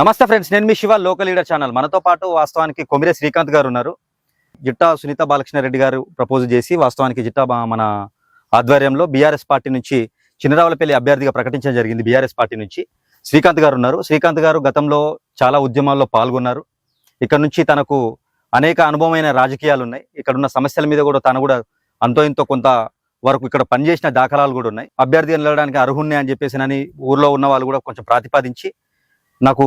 నమస్తే ఫ్రెండ్స్ నేను మీ శివ లోకల్ లీడర్ ఛానల్. మనతో పాటు వాస్తవానికి కొమిరే శ్రీకాంత్ గారు ఉన్నారు. జిట్టా సునీత బాలకృష్ణారెడ్డి గారు ప్రపోజ్ చేసి వాస్తవానికి జిట్టా మన ఆధ్వర్యంలో బీఆర్ఎస్ పార్టీ నుంచి చిన్నరావులపల్లి అభ్యర్థిగా ప్రకటించడం జరిగింది బీఆర్ఎస్ పార్టీ నుంచి. శ్రీకాంత్ గారు ఉన్నారు. శ్రీకాంత్ గారు గతంలో చాలా ఉద్యమాల్లో పాల్గొన్నారు. ఇక్కడ నుంచి తనకు అనేక అనుభవమైన రాజకీయాలు ఉన్నాయి. ఇక్కడ ఉన్న సమస్యల మీద కూడా తను కూడా అంతో ఇంతో కొంత వరకు ఇక్కడ పనిచేసిన దాఖలాలు కూడా ఉన్నాయి. అభ్యర్థి వెళ్ళడానికి అర్హున్నాయి అని చెప్పేసి అని ఊర్లో ఉన్న వాళ్ళు కూడా కొంచెం ప్రతిపాదించి నాకు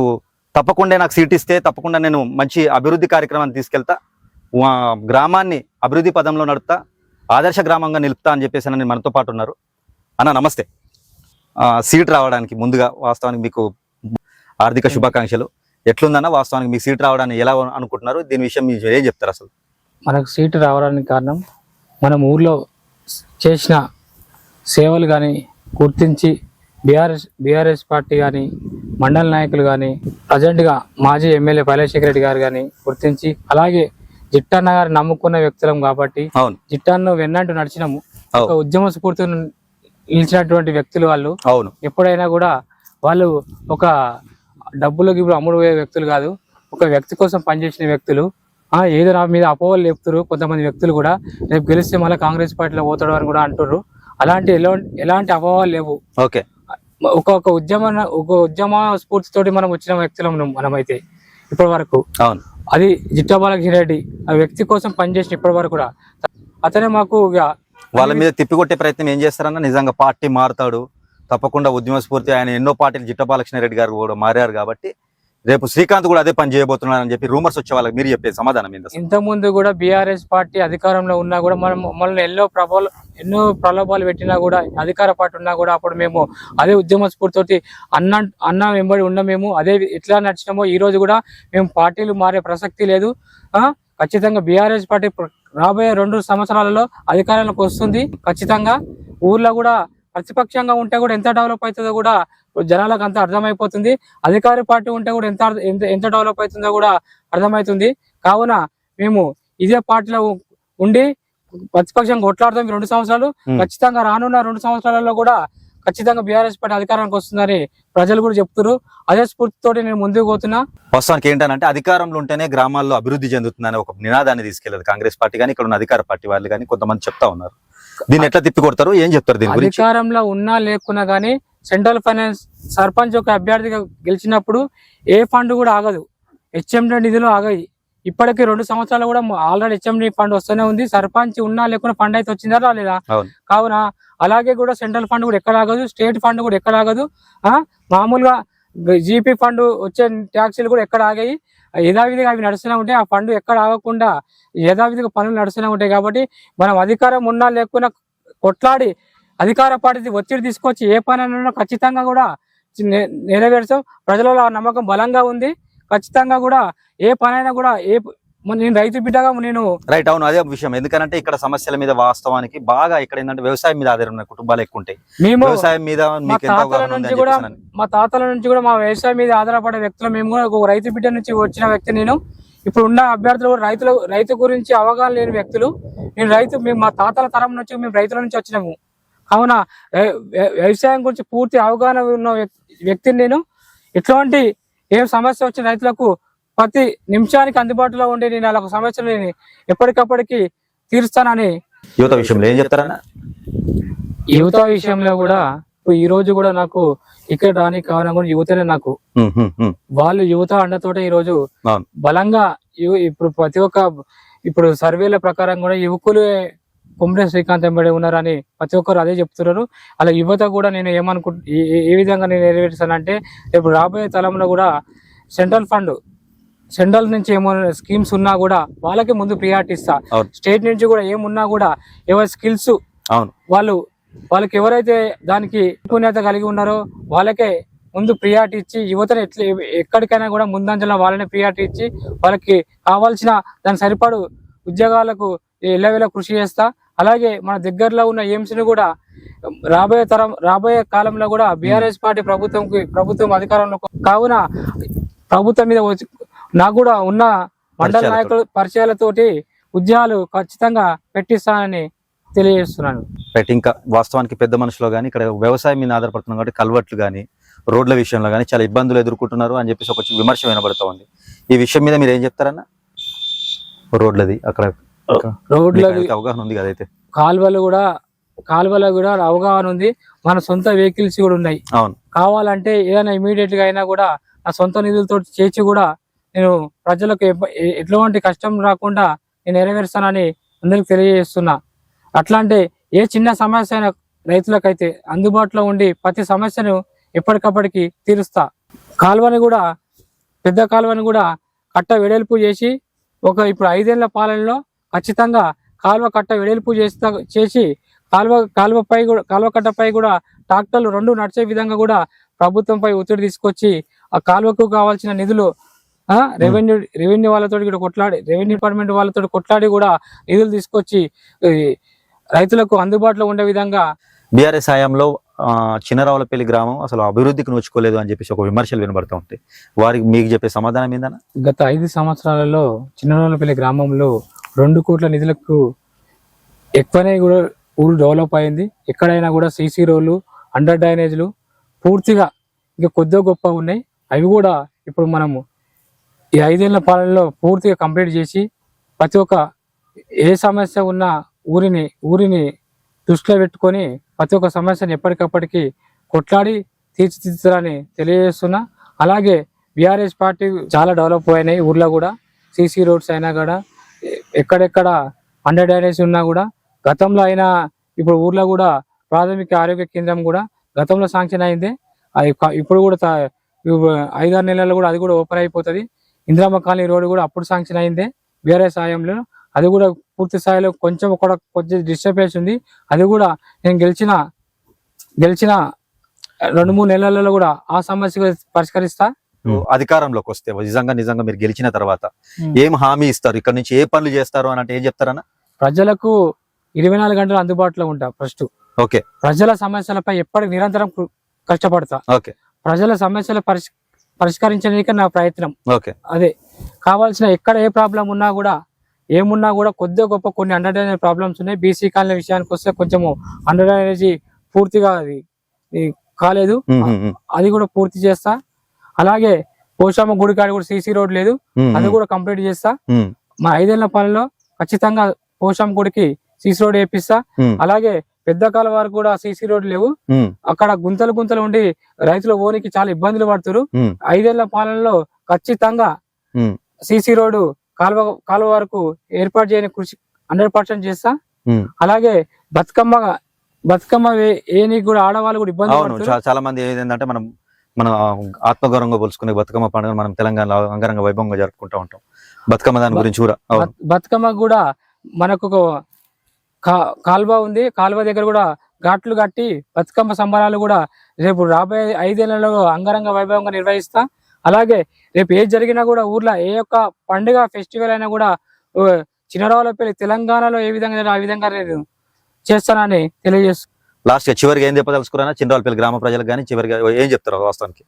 తప్పకుండా నాకు సీట్ ఇస్తే తప్పకుండా నేను మంచి అభివృద్ధి కార్యక్రమాన్ని తీసుకెళ్తా. గ్రామాన్ని అభివృద్ధి పదంలో నడుపుతా ఆదర్శ గ్రామంగా నిలుపుతా అని చెప్పేసి అని మనతో పాటు ఉన్నారు. అన్న నమస్తే. సీట్ రావడానికి ముందుగా వాస్తవానికి మీకు ఆర్థిక శుభాకాంక్షలు. ఎట్లుందన్న వాస్తవానికి మీకు సీట్ రావడానికి ఎలా అనుకుంటున్నారు? దీని విషయం మీరు ఏం చెప్తారు అసలు? మనకు సీటు రావడానికి కారణం మనం ఊర్లో చేసిన సేవలు కానీ గుర్తించి బీఆర్ఎస్ బీఆర్ఎస్ పార్టీ కానీ మండల నాయకులు కానీ ప్రజెంట్గా మాజీ ఎమ్మెల్యే పైలేశేఖర రెడ్డి గారు కానీ గుర్తించి అలాగే జిట్టన్న గారు నమ్ముకున్న వ్యక్తులం కాబట్టి అవును. జిట్టన్ను వెన్నంటూ నడిచినాము. ఒక ఉద్యమ స్ఫూర్తిని నిలిచినటువంటి వ్యక్తులు వాళ్ళు. అవును. ఎప్పుడైనా కూడా వాళ్ళు ఒక డబ్బులకు ఇప్పుడు అమ్ముడు పోయే వ్యక్తులు కాదు ఒక వ్యక్తి కోసం పనిచేసిన వ్యక్తులు. ఆ ఏదో నా మీద అపోహలు లేపుతారు కొంతమంది వ్యక్తులు కూడా. రేపు గెలిస్తే మళ్ళీ కాంగ్రెస్ పార్టీలో పోతాడు అని కూడా అంటారు అలాంటి ఎలా ఎలాంటి అపోహలు లేవు. ఓకే. ఒక ఒక ఉద్యమ ఒక ఉద్యమ స్ఫూర్తితోటి మనం వచ్చిన వ్యక్తులం మనమైతే ఇప్పటి వరకు. అవును. అది జిట్టా బాలకృష్ణ రెడ్డి ఆ వ్యక్తి కోసం పనిచేసిన ఇప్పటి వరకు కూడా. అతనే మాకు ఇక వాళ్ళ మీద తిప్పికొట్టే ప్రయత్నం ఏం చేస్తారన్న నిజంగా పార్టీ మారుతాడు. తప్పకుండా ఉద్యమ స్ఫూర్తి. ఆయన ఎన్నో పార్టీలు జిట్టబాలకృష్ణ రెడ్డి గారు కూడా మారారు కాబట్టి రేపు శ్రీకాంత్ కూడా అదే పని చేయబోతున్నారని చెప్పి రూమర్స్ వచ్చే వాళ్ళకి మీరు చెప్పే సమాధానం ఏంది ఇంతకుముందు ఇంత ముందు కూడా బీఆర్ఎస్ పార్టీ అధికారంలో ఉన్నా కూడా మనం మనల్ని ఎన్నో ప్రభావాలు ఎన్నో ప్రలోభాలు పెట్టినా కూడా అధికార పార్టీ ఉన్నా కూడా అప్పుడు మేము అదే ఉద్యమ స్ఫూర్తితోటి అన్న అన్న వెంబడి ఉన్న మేము అదే ఎట్లా నడిచినామో ఈ రోజు కూడా మేము పార్టీలు మారే ప్రసక్తి లేదు. ఖచ్చితంగా బీఆర్ఎస్ పార్టీ రాబోయే రెండు సంవత్సరాలలో అధికారంలోకి వస్తుంది ఖచ్చితంగా. ఊర్లో కూడా ప్రతిపక్షంగా ఉంటే కూడా ఎంత డెవలప్ అవుతుందో కూడా జనాలకు అంత అర్థమైపోతుంది. అధికార పార్టీ ఉంటే కూడా ఎంత ఎంత డెవలప్ అవుతుందో కూడా అర్థమవుతుంది కావున మేము ఇదే పార్టీలో ఉండి ప్రతిపక్షం కొట్లాడతాం రెండు సంవత్సరాలు. ఖచ్చితంగా రానున్న రెండు సంవత్సరాలలో కూడా ఖచ్చితంగా బీఆర్ఎస్ పార్టీ అధికారానికి వస్తుందని ప్రజలు కూడా చెప్తున్నారు. అదే స్ఫూర్తితోటి నేను ముందుకు పోతున్నా. వాస్తవానికి ఏంటంటే అధికారంలో ఉంటేనే గ్రామాల్లో అభివృద్ధి చెందుతుందనే ఒక నినాదాన్ని తీసుకెళ్ళేదు కాంగ్రెస్ పార్టీ కానీ ఇక్కడ ఉన్న అధికార పార్టీ వాళ్ళు కానీ కొంతమంది చెప్తా ఉన్నారు. దీన్ని ఎట్లా తిప్పి కొడతారు ఏం చెప్తారు దీని అధికారంలో ఉన్నా లేకున్నా గానీ సెంట్రల్ ఫైనాన్స్ సర్పంచ్ ఒక అభ్యర్థిగా గెలిచినప్పుడు ఏ ఫండ్ కూడా ఆగదు. హెచ్ఎండి నిధులు ఆగాయి ఇప్పటికి రెండు సంవత్సరాలు కూడా ఆల్రెడీ హెచ్ఎండి ఫండ్ వస్తూనే ఉంది. సర్పంచ్ ఉన్నా లేకున్నా ఫండ్ అయితే వచ్చిందా రాలేదా. కావున అలాగే కూడా సెంట్రల్ ఫండ్ కూడా ఎక్కడ ఆగదు. స్టేట్ ఫండ్ కూడా ఎక్కడ ఆగదు. ఆ? మామూలుగా జీపీ ఫండ్ వచ్చే ట్యాక్సీలు కూడా ఎక్కడ ఆగాయి? యథావిధిగా అవి నడుస్తూనే ఉంటాయి. ఆ ఫండ్ ఎక్కడ ఆగకుండా యథావిధిగా పనులు నడుస్తూనే ఉంటాయి కాబట్టి మనం అధికారం ఉన్నా లేకున్నా కొట్లాడి అధికార పార్టీ ఒత్తిడి తీసుకొచ్చి ఏ పని ఖచ్చితంగా కూడా నెరవేర్చాం ప్రజలలో ఆ నమ్మకం బలంగా ఉంది. ఖచ్చితంగా కూడా ఏ పనైనా కూడా ఏ నేను రైతు బిడ్డగా నేను రైట్ అవును. అదే విషయం. ఎందుకంటే ఇక్కడ సమస్యల మీద వాస్తవానికి బాగా ఇక్కడ ఏంటంటే వ్యవసాయం మీద ఆధారం కుటుంబాలు ఎక్కువ ఉంటాయి. మేము వ్యవసాయం మీద ఎంత తాతల నుంచి కూడా. మా తాతల నుంచి కూడా మా వ్యవసాయం మీద ఆధారపడే వ్యక్తులు మేము కూడా ఒక రైతు బిడ్డ నుంచి వచ్చిన వ్యక్తి నేను. ఇప్పుడు ఉన్న అభ్యర్థులు కూడా రైతుల రైతు గురించి అవగాహన లేని వ్యక్తులు. నేను రైతు మేము మా తాతల తరం నుంచి మేము రైతుల నుంచి వచ్చినాము. వ్య- వ్యవసాయం గురించి పూర్తి అవగాహన ఉన్న వ్యక్- వ్యక్తిని నేను. ఎట్లాంటి ఏ సమస్య వచ్చిన రైతులకు ప్రతి నిమిషానికి అందుబాటులో ఉండి నేను వాళ్ళ సమస్యలు నేను ఎప్పటికప్పటికి తీరుస్తానని. యువత విషయంలో ఏం చెప్తారన్న? యువత విషయంలో కూడా ఇప్పుడు ఈ రోజు కూడా నాకు ఇక్కడ రానికి కావాలని కూడా యువతనే నాకు. వాళ్ళు యువత అండతోటే ఈ రోజు అవును. బలంగా ఇప్పుడు ప్రతి ఒక్క ఇప్పుడు సర్వేల ప్రకారం కూడా యువకులే కుమ్రే శ్రీకాంత్ ఎంబడి ఉన్నారని ప్రతి ఒక్కరు అదే చెప్తున్నారు. అలా యువత కూడా నేను ఏమనుకు ఏ- విధంగా నేను నెరవేర్చానంటే ఇప్పుడు రాబోయే తలంలో కూడా సెంట్రల్ ఫండ్ సెంట్రల్ నుంచి ఏమైనా స్కీమ్స్ ఉన్నా కూడా వాళ్ళకి ముందు ప్రియారిటీ ఇస్తా. స్టేట్ నుంచి కూడా ఏమున్నా కూడా ఎవరి స్కిల్స్ వాళ్ళు వాళ్ళకి ఎవరైతే దానికి నైపుణ్యత కలిగి ఉన్నారో వాళ్ళకే ముందు ప్రియారిటీ ఇచ్చి యువతను ఎట్లా ఎక్కడికైనా కూడా ముందంజలో వాళ్ళని ప్రియారిటీ ఇచ్చి వాళ్ళకి కావాల్సిన దాని సరిపడు ఉద్యోగాలకు ఎల్లవేళ కృషి చేస్తా. అలాగే మన దగ్గరలో ఉన్న ఎయిమ్స్ని కూడా రాబోయే తరం రాబోయే కాలంలో కూడా బీఆర్ఎస్ పార్టీ ప్రభుత్వంకి ప్రభుత్వం అధికారంలో కావున ప్రభుత్వం మీద నాకు కూడా ఉన్న మండల. నాయకుల పరిచయాలతోటి ఉద్యోగాలు ఖచ్చితంగా పెట్టిస్తానని తెలియజేస్తున్నాను. రైట్ ఇంకా వాస్తవానికి పెద్ద మనుషులో కానీ ఇక్కడ వ్యవసాయం మీద ఆధారపడుతున్నాం కాబట్టి కల్వర్ట్లు కానీ రోడ్ల విషయంలో కానీ చాలా ఇబ్బందులు ఎదుర్కొంటున్నారు అని చెప్పేసి ఒక విమర్శ వినబడుతూ ఉంది. ఈ విషయం మీద మీరు ఏం చెప్తారన్న? రోడ్లది అక్కడ రోడ్ల అవగాహన ఉంది కదా అయితే? కాలువలు కూడా కాలువలో కూడా అవగాహన ఉంది. మన సొంత వెహికల్స్ కూడా ఉన్నాయి. కావాలంటే ఏదైనా ఇమీడియట్గా అయినా కూడా నా సొంత నిధులతో చేసి కూడా నేను ప్రజలకు ఎటువంటి కష్టం రాకుండా నేను నెరవేరుస్తానని అందరికి తెలియజేస్తున్నా. అట్లా అంటే ఏ చిన్న సమస్య అయినా రైతులకైతే అందుబాటులో ఉండి ప్రతి సమస్యను ఎప్పటికప్పటికి తీరుస్తా. కాలువని కూడా పెద్ద కాలువని కూడా కట్ట వెడల్పు చేసి ఒక ఇప్పుడు ఐదేళ్ళ పాలనలో ఖచ్చితంగా కాలువ కట్ట వెడల్పు చేస్తా చేసి కాలువ కాలువపై కూడా కాలువ కట్టపై కూడా ట్రాక్టర్లు రెండు నడిచే విధంగా కూడా ప్రభుత్వంపై ఒత్తిడి తీసుకొచ్చి ఆ కాలువకు కావాల్సిన నిధులు రెవెన్యూ రెవెన్యూ వాళ్ళతో కూడా కొట్లాడి రెవెన్యూ డిపార్ట్మెంట్ వాళ్ళతో కొట్లాడి కూడా నిధులు తీసుకొచ్చి రైతులకు అందుబాటులో ఉండే విధంగా బీఆర్ఎస్ హయాంలో చిన్నరావులపల్లి గ్రామం అసలు అభివృద్ధికి నోచుకోలేదు అని చెప్పేసి ఒక విమర్శలు వినబడుతూ ఉంటాయి. వారికి మీకు చెప్పే సమాధానం ఏందన్న? గత ఐదు సంవత్సరాలలో చిన్నరోలపల్లి గ్రామంలో రెండు కోట్ల నిధులకు ఎక్కువనే కూడా ఊరు డెవలప్ అయింది. ఎక్కడైనా కూడా సీసీ రోడ్లు అండర్ డ్రైనేజ్లు పూర్తిగా ఇంకా కొద్దిగా గొప్ప ఉన్నాయి. అవి కూడా ఇప్పుడు మనము ఈ ఐదేళ్ళ పాలనలో పూర్తిగా కంప్లీట్ చేసి ప్రతి ఒక్క ఏ సమస్య ఉన్నా ఊరిని ఊరిని దృష్టిలో పెట్టుకొని ప్రతి ఒక్క సమస్యను ఎప్పటికప్పటికి కొట్లాడి తీర్చిదిద్దాలని తెలియజేస్తున్నా. అలాగే బీఆర్ఎస్ పార్టీ చాలా డెవలప్ అయినాయి ఊర్లో కూడా. సీసీ రోడ్స్ అయినా కూడా ఎక్కడెక్కడ అండర్ డ్రైనేజ్ ఉన్నా కూడా గతంలో అయినా ఇప్పుడు ఊర్లో కూడా ప్రాథమిక ఆరోగ్య కేంద్రం కూడా గతంలో శాంక్షన్ అయింది. అది ఇప్పుడు కూడా తా- ఐదారు నెలల్లో కూడా అది కూడా ఓపెన్ అయిపోతుంది. ఇందిరామ కాలనీ రోడ్డు కూడా అప్పుడు శాంక్షన్ అయిందే. వేరే సాయంలో అది కూడా పూర్తి స్థాయిలో కొంచెం కూడా కొంచెం డిస్టర్బెన్స్ ఉంది. అది కూడా నేను గెలిచిన గెలిచిన రెండు మూడు నెలలలో కూడా ఆ సమస్య పరిష్కరిస్తా. అధికారంలోకి వస్తే నిజంగా నిజంగా మీరు గెలిచిన తర్వాత. ఏం హామీ ఇస్తారు? ఇక్కడ నుంచి ఏ పనులు చేస్తారు అని అంటే ఏం చెప్తారన్న? ప్రజలకు ఇరవై నాలుగు గంటలు అందుబాటులో ఉంటా ఫస్ట్. ఓకే. ప్రజల సమస్యలపై ఎప్పటికి నిరంతరం కష్టపడతా. ఓకే. ప్రజల సమస్యలు పరిష్ పరిష్కరించడానికి నా ప్రయత్నం. ఓకే. అదే. కావాల్సిన ఎక్కడ ఏ ప్రాబ్లం ఉన్నా కూడా ఏమున్నా కూడా కొద్దిగా గొప్ప కొన్ని అండర్ డ్రైనేజ్ ప్రాబ్లమ్స్ ఉన్నాయి బీసీ కాలనీ విషయానికి వస్తే కొంచెము అండర్ డ్రైనేజీ పూర్తిగా అది కాలేదు. అది కూడా పూర్తి చేస్తా. అలాగే పోషమ్మ గుడి కాడ కూడా సీసీ రోడ్ లేదు. అది కూడా కంప్లీట్ చేస్తా. మా ఐదేళ్ళ పనిలో ఖచ్చితంగా పోషమ్మ గుడికి సీసీ రోడ్ వేపిస్తా. అలాగే పెద్ద కాలం వరకు కూడా సీసీ రోడ్ లేవు. అక్కడ గుంతలు గుంతలు ఉండి రైతుల ఓనికి చాలా ఇబ్బందులు పడుతున్నారు ఉమ్, ఐదేళ్ళ పాలనలో ఖచ్చితంగా సీసీ రోడ్డు కాలువ కాలువ వరకు ఏర్పాటు చేయని కృషి హండ్రెడ్ పర్సెంట్ చేస్తా. అలాగే బతుకమ్మ బతుకమ్మ ఏనికి కూడా ఆడవాళ్ళు కూడా ఇబ్బంది చాలా మంది ఏంటంటే మనం మన ఆత్మగౌరవంగా పోల్చుకునే బతుకమ్మ పండుగ మనం తెలంగాణలో అంగరంగ వైభవంగా జరుపుకుంటూ ఉంటాం. బతుకమ్మ దాని గురించి కూడా బతుకమ్మ కూడా మనకు కాలువ ఉంది. కాలువ దగ్గర కూడా ఘాట్లు కట్టి బతుకమ్మ సంబరాలు కూడా రేపు రాబోయే ఐదేళ్ళలో అంగరంగ వైభవంగా నిర్వహిస్తా. అలాగే రేపు ఏది జరిగినా కూడా ఊర్లో ఏ యొక్క పండుగ ఫెస్టివల్ అయినా కూడా చిన్నరావులపల్లి తెలంగాణలో ఏ విధంగా ఆ విధంగా నేను చేస్తానని తెలియజేస్తూ లాస్ట్ చివరిగా ఏం చెప్పదలుచుకున్నా చిన్నరావులపల్లి గ్రామ ప్రజలకు కానీ చివరిగా ఏం చెప్తారు వాస్తవానికి?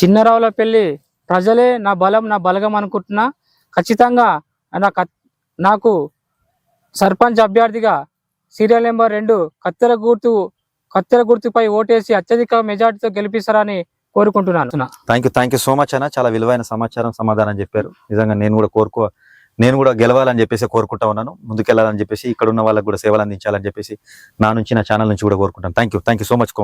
చిన్నరావులపల్లి ప్రజలే నా బలం నా బలగం అనుకుంటున్నా. ఖచ్చితంగా నాకు సర్పంచ్ అభ్యర్థిగా సీరియల్ నెంబర్ రెండు కత్తెర గుర్తు కత్తెర గుర్తుపై ఓటేసి అత్యధిక మెజార్టీతో గెలిపిస్తారని కోరుకుంటున్నాను. Thank you thank you so much అన్న. చాలా విలువైన సమాచారం సమాధానం చెప్పారు. నిజంగా నేను కూడా కోరుకో నేను కూడా గెలవాలని చెప్పేసి కోరుకుంటా ఉన్నాను. ముందుకెళ్ళాలని చెప్పేసి ఇక్కడ ఉన్న వాళ్ళకి కూడా సేవలు అందించాలని చెప్పేసి నా నుంచి నా ఛానల్ నుంచి కూడా కోరుకుంటాను. Thank you thank you so much